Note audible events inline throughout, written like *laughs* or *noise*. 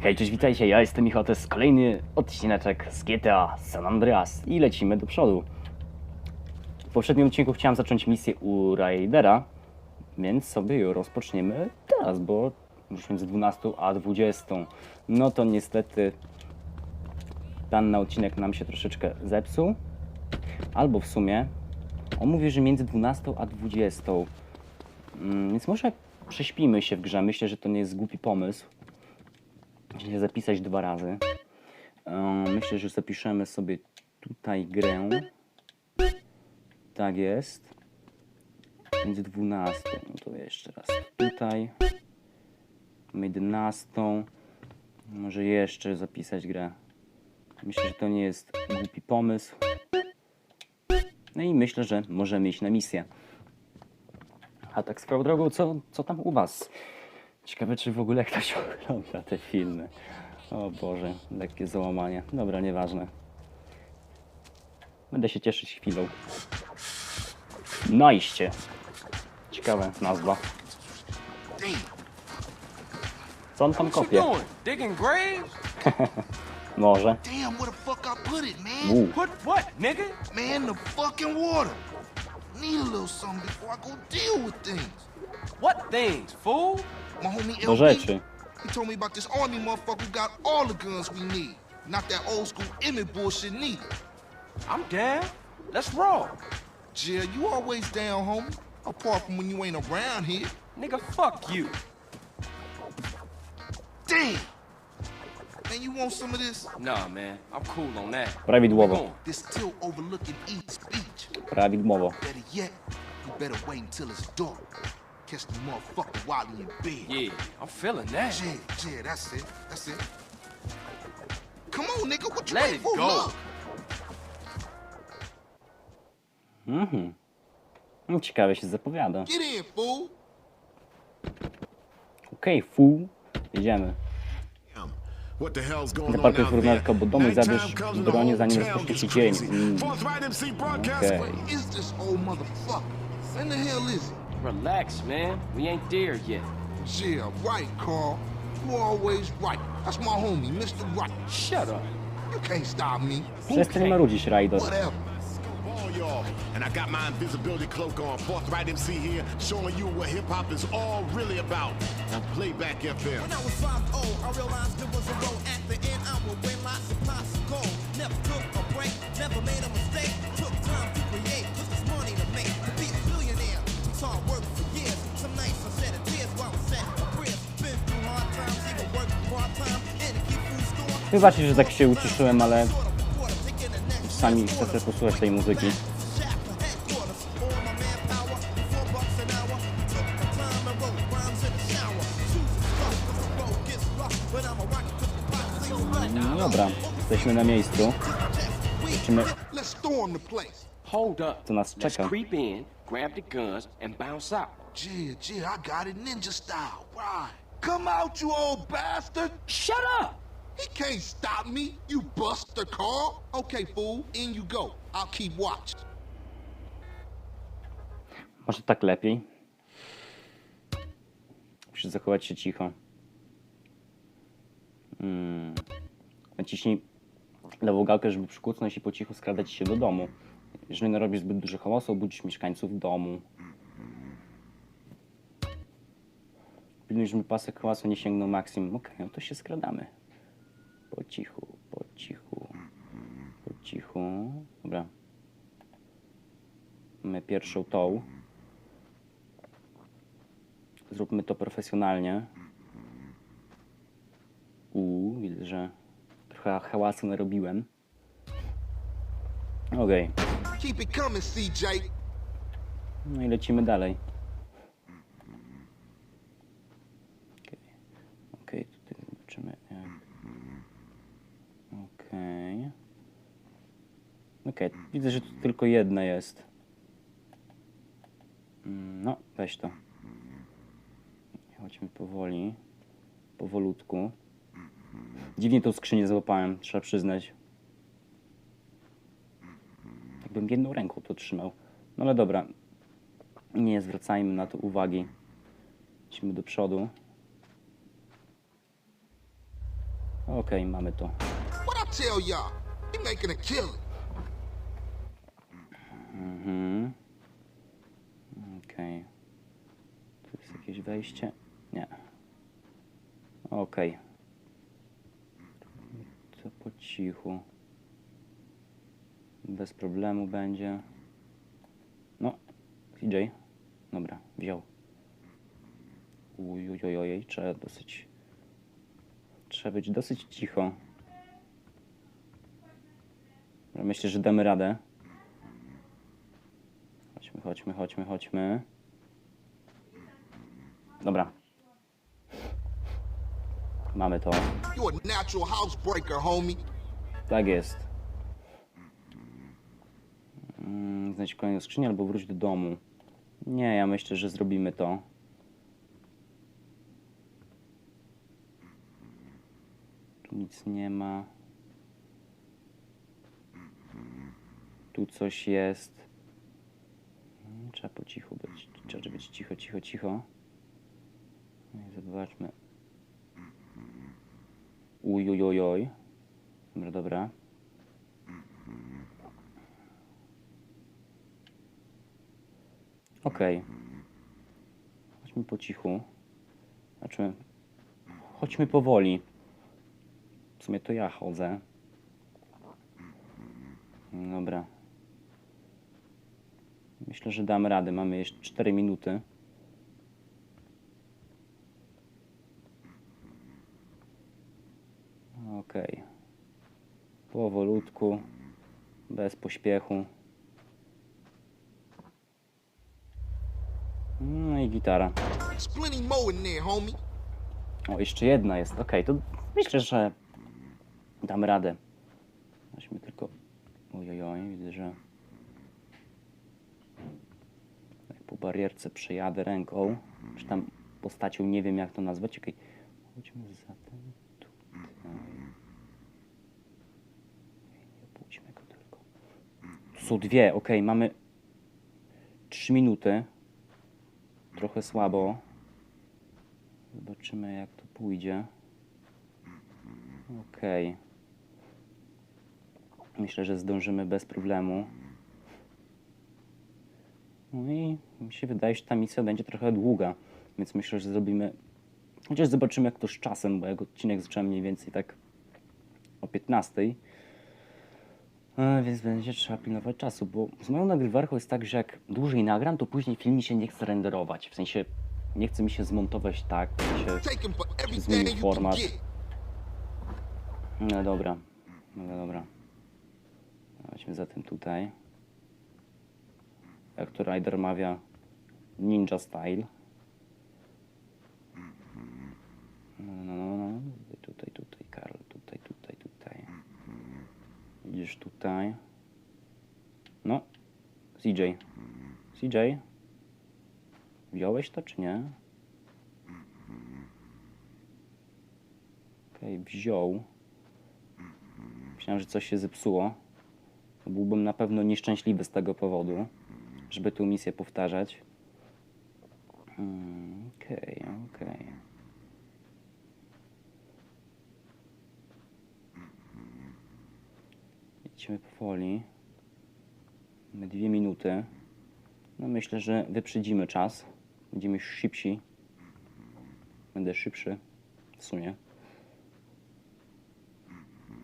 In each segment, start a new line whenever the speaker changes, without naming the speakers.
Hej, cześć, witajcie, ja jestem Michał, to jest kolejny odcineczek z GTA San Andreas i lecimy do przodu. W poprzednim odcinku chciałem zacząć misję u Raidera, więc sobie ją rozpoczniemy teraz, bo już między 12 a 20. No to niestety dany odcinek nam się troszeczkę zepsuł, albo w sumie on mówi, że między 12 a 20. Mm, Więc może prześpimy się w grze, myślę, że to nie jest głupi pomysł się zapisać dwa razy. E, Myślę, że zapiszemy sobie tutaj grę. Tak jest. Między 12. No to jeszcze raz tutaj. Mamy 11. Może jeszcze zapisać grę. Myślę, że to nie jest głupi pomysł. No i myślę, że możemy iść na misję. A tak swoją drogą, co, co tam u Was? Ciekawe, czy w ogóle ktoś *laughs* ogląda te filmy. O Boże, lekkie załamanie. Dobra, nieważne. Będę się cieszyć chwilą. Najście. Ciekawa nazwa. Co on tam kopie? *laughs* Może.
Damn, where the fuck I put it, man?
U.
Put what, nigga?
Man, the fucking water. Need a little something before I go deal with things.
What things, fool?
My homie
Do
LB,
rzeczy.
he told me about this army motherfucker who got all the guns we need. Not that old school Emmett bullshit neither.
I'm down. Let's roll.
Jill, you always down, homie. Apart from when you ain't around here.
Nigga, fuck you.
Damn! Man, you want some of this?
Nah, man. I'm cool on that.
Prawidłowo.
Come on.
This tilt overlooking East Beach.
Prawidłowo.
Better yet, you better wait until it's dark. Catch the motherfucker while he in bed.
Yeah, I'm feeling that.
Yeah, yeah, that's it. That's it. Come on, nigga. What you
Let
waiting
it
for?
go.
Look.
Mhm. No, Ciekawe się zapowiada.
Get in, fool.
Okej, full. Jedziemy.
What the hell's going on
Zaparkuj
out there?
furgonetkę i
Nighttime
zabierz bronię,
the
zanim
whole town
rozpocznie się
gets
dzień.
crazy.
Mm.
Forthright MC broadcast.
Okej.
Is this old motherfucker? When the hell is it?
Relax, man. We ain't there yet.
Yeah, right, Carl. You always right. That's my homie, Mr. Right.
Shut up.
You can't stop me.
Przestań marudzić, Raidor.
Whatever.
And I got my invisibility cloak on. Forthright MC here, showing you what hip hop is all really about. On Playback FM.
When I was five old, I realized there was a road at the end. I would win lots of pots of gold. Never took a break, never made a road gets rough. But I'm a rocket 'cause the pot cleans
No dobra, jesteśmy na miejscu. Zobaczymy, co nas czeka.
creep in, grab the guns, and bounce out.
Yeah, yeah, I got it ninja style. Right. Come out, you old bastard.
Shut up!
He can't stop me, you buster Carl. Okay, fool, in you go. I'll keep watch.
Może tak lepiej. Muszę zachować się cicho. Hmm. Naciśnij lewą gałkę, żeby przykucnąć i po cichu skradać się do domu. Jeżeli narobisz zbyt dużo hałasu, obudzisz mieszkańców domu. Pilnuj, żeby pasek hałasu nie sięgnął maksimum. Okej, no to się skradamy. Po cichu, po cichu, po cichu. Dobra. Mamy pierwszą tą. Zróbmy to profesjonalnie. Uuu, widzę, że trochę hałasu narobiłem. Okej,
CJ.
no i lecimy dalej. Okej, Okej, tutaj zobaczymy. e, Okej. Okej, widzę, że tu tylko jedna jest. Mm, No, weź to. Chodźmy powoli. Powolutku. Dziwnie tą skrzynię złapałem, trzeba przyznać. Jakbym jedną ręką to trzymał. No ale dobra. Nie zwracajmy na to uwagi. Idźmy do przodu. Okej, mamy to.
What I tell y'all? Making a killing.
Mhm. Okej. Tu jest jakieś wejście? Nie. Okej. To po cichu. Bez problemu będzie. No, CJ. Dobra, wziął. Ujojojoj, trzeba dosyć... Trzeba być dosyć cicho. Myślę, że damy radę. Chodźmy, chodźmy, chodźmy, chodźmy. Dobra. Mamy to. Tak jest. Mm, Znajdź kolejną skrzynię albo wróć do domu. Nie, ja myślę, że zrobimy to. Tu nic nie ma. Tu coś jest. Trzeba po cichu być. Trzeba być cicho, cicho, cicho. No i zobaczmy. Ujojojoj. Dobra, dobra. Okej. Chodźmy po cichu. Znaczy, chodźmy powoli. W sumie to ja chodzę. Dobra. Myślę, że dam radę. Mamy jeszcze 4 minuty. Okej. Powolutku, bez pośpiechu. No i gitara. O, jeszcze jedna jest. Okej, to myślę, że dam radę. Weźmy tylko... Ojojoj, widzę, że... Jak po barierce przejadę ręką, czy tam postacią, nie wiem jak to nazwać. Okej, chodźmy zatem tutaj. Nie pójdźmy go tylko. Są dwie, okej, mamy trzy minuty. Trochę słabo. Zobaczymy jak to pójdzie. Okej. Myślę, że zdążymy bez problemu. No i mi się wydaje, że ta misja będzie trochę długa, więc myślę, że zrobimy... Chociaż zobaczymy jak to z czasem, bo jak odcinek zacząłem mniej więcej tak o 15. E, Więc będzie trzeba pilnować czasu, bo z moją nagrywarką jest tak, że jak dłużej nagram, to później film mi się nie chce renderować. W sensie nie chce mi się zmontować tak, się
you can
format. No dobra, no dobra. Chodźmy zatem tutaj. Jak to Rider mawia, ninja style. No, no, no, no. Tutaj, tutaj, Karl, tutaj, tutaj, tutaj. Idziesz tutaj. No, CJ. CJ? Wziąłeś to, czy nie? Okej, wziął. Myślałem, że coś się zepsuło. Byłbym na pewno nieszczęśliwy z tego powodu, żeby tę misję powtarzać. Mm, Okej, okej. Idźmy powoli. Mamy dwie minuty. No myślę, że wyprzedzimy czas. Będziemy szybsi. Będę szybszy. W sumie.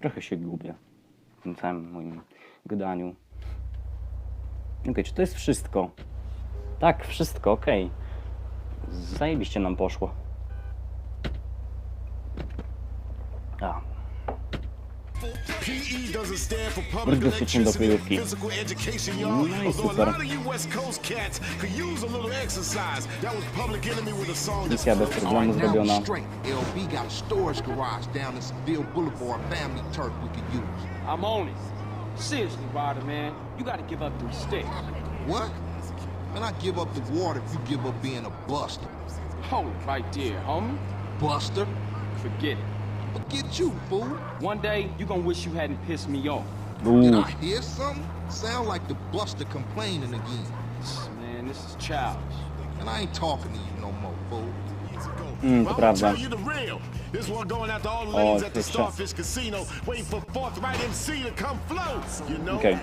Trochę się gubię w tym całym moim gadaniu. Okej, czy to jest wszystko? Tak, wszystko, okej. Zajebiście nam poszło. A,
public
Rozbezpieczenie do kryjówki. No i super. misja bez problemu zrobiona.
I'm on it. Seriously, Ryder, man. You gotta give up them sticks.
What? Man, I give up the water if you give up being a buster.
Hold it right there, homie.
Buster?
Forget it.
Forget you, fool.
One day, you gonna wish you hadn't pissed me off.
Did I hear something? Sound like the buster complaining again.
Man, this is childish.
And I ain't talking to you no more, fool.
Mm, to prawda.
This one going after all the
Oh,
ladies at the
good shot.
Starfish Casino, waiting for Forthright MC to come flow. You know?
Okej.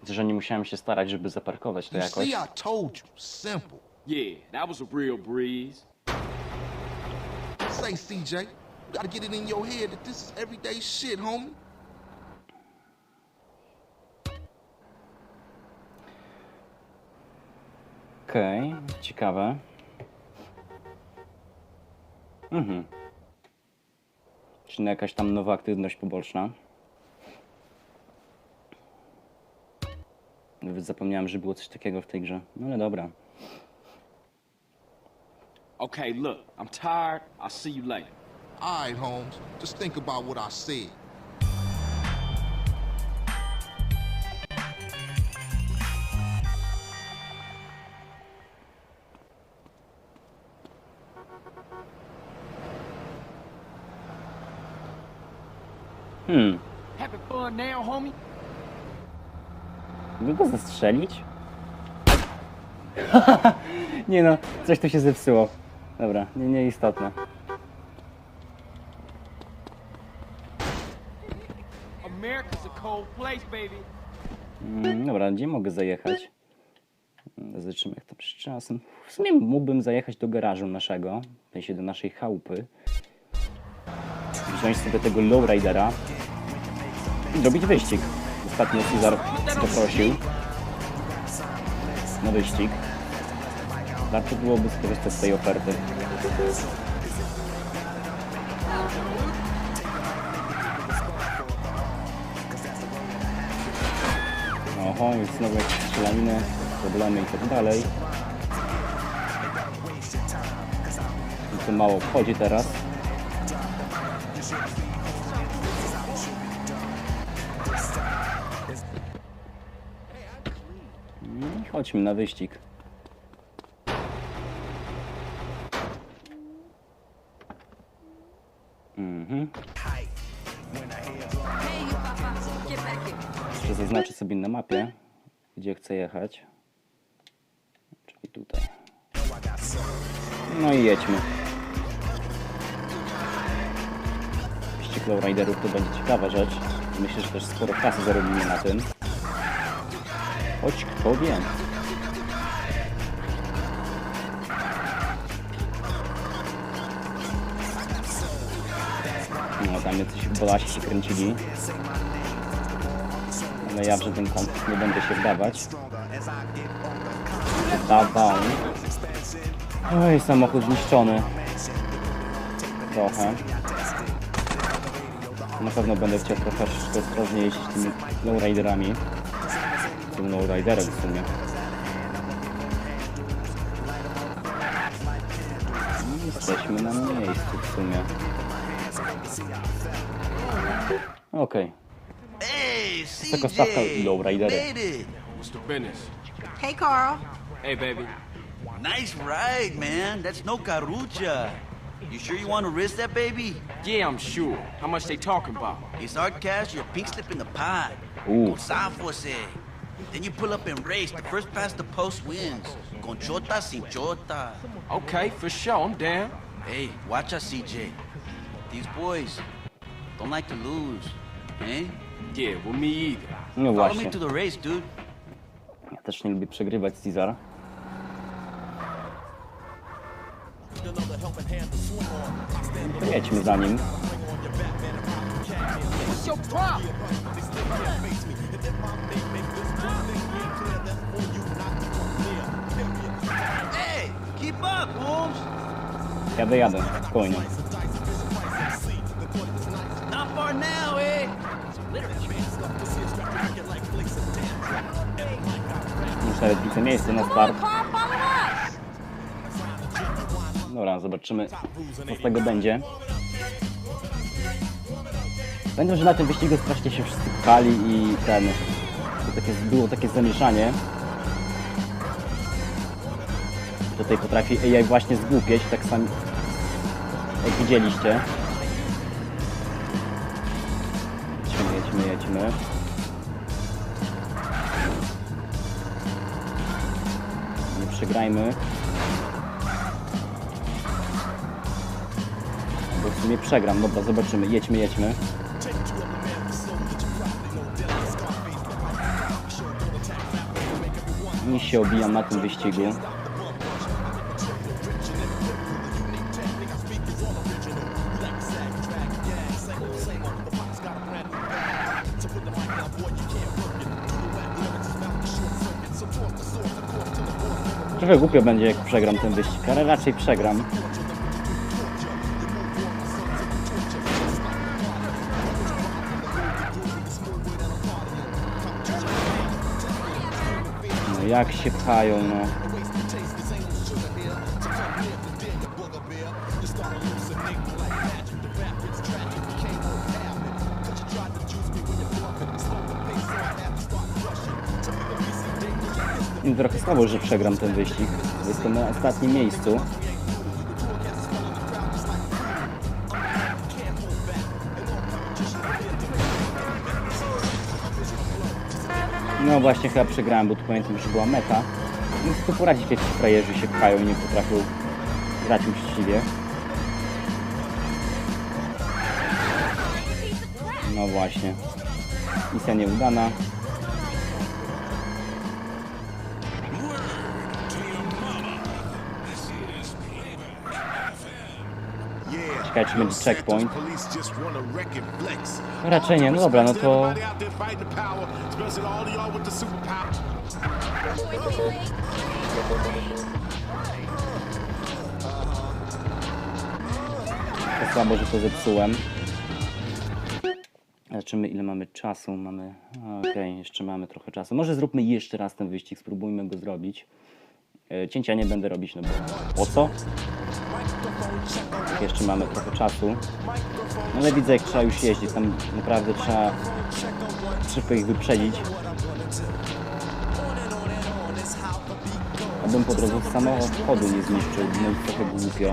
Widzę, że nie musiałem się starać, żeby zaparkować to jakoś.
see, I told you. Simple.
Yeah, that was a real breeze.
Say, CJ, you gotta get it in your head that this is everyday shit, homie.
Okej, ciekawe. Mhm. Czyli jakaś tam nowa aktywność poboczna. Nawet zapomniałem, że było coś takiego w tej grze. No ale dobra.
Okay, look, I'm tired. I'll see you later.
All right, Holmes. Just think about what I said.
Mogę go zastrzelić? *laughs* nie no, coś tu się zepsuło. Dobra, nie, nieistotne.
Baby.
Mm, dobra, gdzie mogę zajechać? Mm, Zobaczymy jak to przed czasem. W sumie mógłbym zajechać do garażu naszego, w sensie do naszej chałupy. Wziąć sobie tego lowridera i zrobić wyścig. Ostatnio Cezar poprosił na wyścig. Warto byłoby skorzystać z tej oferty. Oho, już znowu jakieś strzelaniny, problemy i tak dalej. I to mało wchodzi teraz. Chodźmy na wyścig. Mhm. Jeszcze zaznaczę sobie na mapie, gdzie chcę jechać. Czyli tutaj. No i jedźmy. Wyścig lowriderów to będzie ciekawa rzecz. Myślę, że też sporo kasy zarobimy na tym. Choć kto wie. No tam jacyś bolasi się kręcili. Ale ja w żaden konflikt nie będę się wdawać. Wdawał. Oj, samochód zniszczony. Trochę. Na pewno będę chciał trochę ostrożnie jeździć tymi lowriderami. Tym lowriderem w sumie. Jesteśmy na miejscu w sumie. Okej.
Hey,
Taka stawka
CJ,
lowridery.
made it.
What's the?
Hey, Carl.
Hey, baby.
Nice ride, man. That's no carucha. You sure you want to risk that, baby?
Yeah, I'm sure. How much they talking about?
It's our cash, your pink slip in the pot.
Ooh.
Con Sanfos? Then you pull up and race. The first past the post wins. Con chota sin chota.
Okay, for sure. I'm down.
Hey, watch us, CJ. These boys don't like to lose, eh?
Yeah, well, me either.
No
Follow
właśnie.
me to the race, dude.
Ja też nie lubię przegrywać Cezar. To jedźmy za nim.
What's your problem?
Hey, keep up, Holmes.
Jadę, jadę, spokojnie.
Far now, eh?
Nawet widzę miejsce na start. Dobra, zobaczymy co z tego będzie. Pamiętam, że na tym wyścigu strasznie się wszyscy pchali i ten... Takie, było takie zamieszanie. Tutaj potrafi AI właśnie zgłupieć, tak samo jak widzieliście. Jedźmy. Nie przegrajmy. Bo
sumie przegram, dobra, zobaczymy. Jedźmy, jedźmy. Niż się obijam na tym wyścigu. Trochę głupio będzie jak przegram ten wyścig, ale raczej przegram. No jak się pchają, no. Trochę słabo, że przegram ten wyścig. Jestem na ostatnim miejscu. No właśnie, chyba przegrałem, bo tu pamiętam, że była meta. Co tu poradzić, jak frajerzy się pchają i nie potrafią grać uczciwie. No właśnie. Misja nieudana. Ciekawe, czy będzie checkpoint. Raczej nie, no dobra, no to to słabo, że to zepsułem. Zobaczymy ile mamy czasu. Mamy. Okej, jeszcze mamy trochę czasu. Może zróbmy jeszcze raz ten wyścig, spróbujmy go zrobić. E, Cięcia nie będę robić, no bo po co? Jeszcze mamy trochę czasu. No ale widzę jak trzeba już jeździć, tam naprawdę trzeba szybko ich wyprzedzić. Abym po drodze samochodu nie zniszczył, no trochę głupio.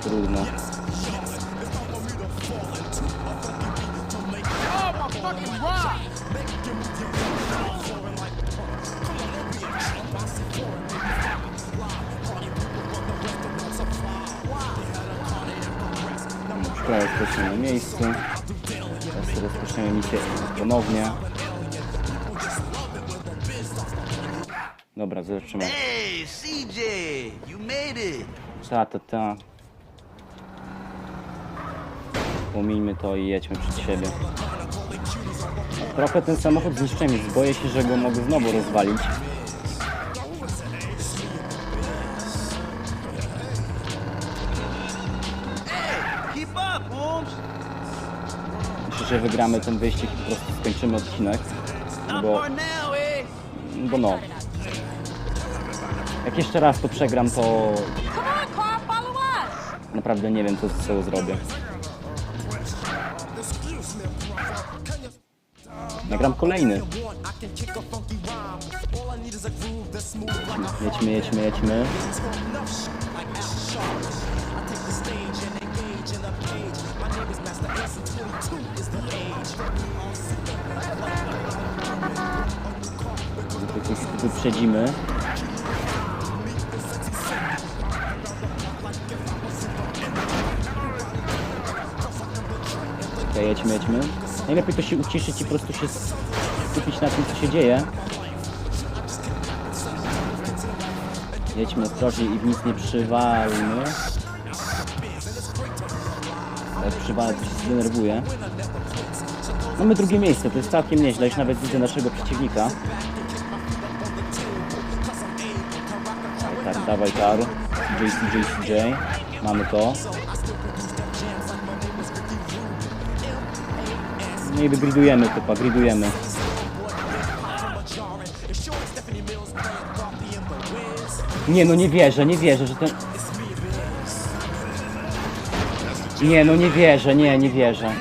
trudno. Szkoła jesteśmy na miejscu. Teraz rozpoczniemy misję ponownie. Dobra, zobaczymy.
Hey, CJ, you made it.
Ta, ta, ta. Pomijmy to i jedźmy przed siebie. Trochę ten samochód zniszczyłem, więc boję się, że go mogę znowu rozwalić. Myślę, że wygramy ten wyścig i po prostu skończymy odcinek. Bo, bo no. Jak jeszcze raz to przegram, to naprawdę nie wiem, co z tego zrobię. Nagram kolejny. Jedźmy, jedźmy, jedźmy. Wy- Wyprzedzimy. Okej, jedźmy, jedźmy. Najlepiej to się uciszyć i po prostu się skupić na tym, co się dzieje. Jedźmy ostrożnie i w nic nie przywalmy. Jak przywalę, to się zdenerwuję. Mamy drugie miejsce, to jest całkiem nieźle, już nawet widzę naszego przeciwnika. Tak, dawaj Kar. CJ, CJ, CJ. Mamy to. I wygridujemy typa, gridujemy. Nie no, nie wierzę, nie wierzę, że ten...
Nie, no nie wierzę, nie, nie wierzę.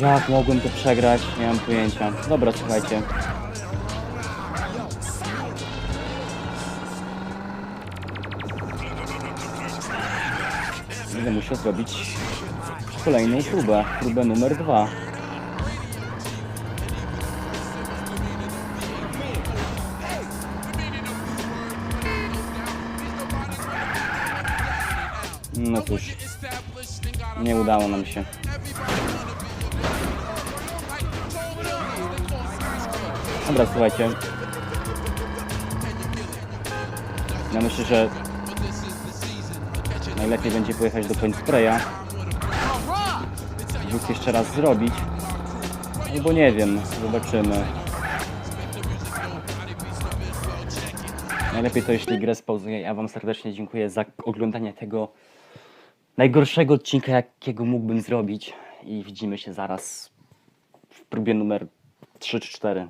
Jak mogłem to przegrać? Nie mam pojęcia. Dobra, słuchajcie. Będę musiał zrobić kolejną próbę. Próbę numer dwa. No cóż, nie udało nam się. Dobra, słuchajcie. Ja myślę, że najlepiej będzie pojechać do Point Spraya. Rzut jeszcze raz zrobić. Albo nie wiem, zobaczymy. Najlepiej to jeśli grę spauzuję. Ja wam serdecznie dziękuję za oglądanie tego najgorszego odcinka, jakiego mógłbym zrobić. I widzimy się zaraz w próbie numer 3 czy 4.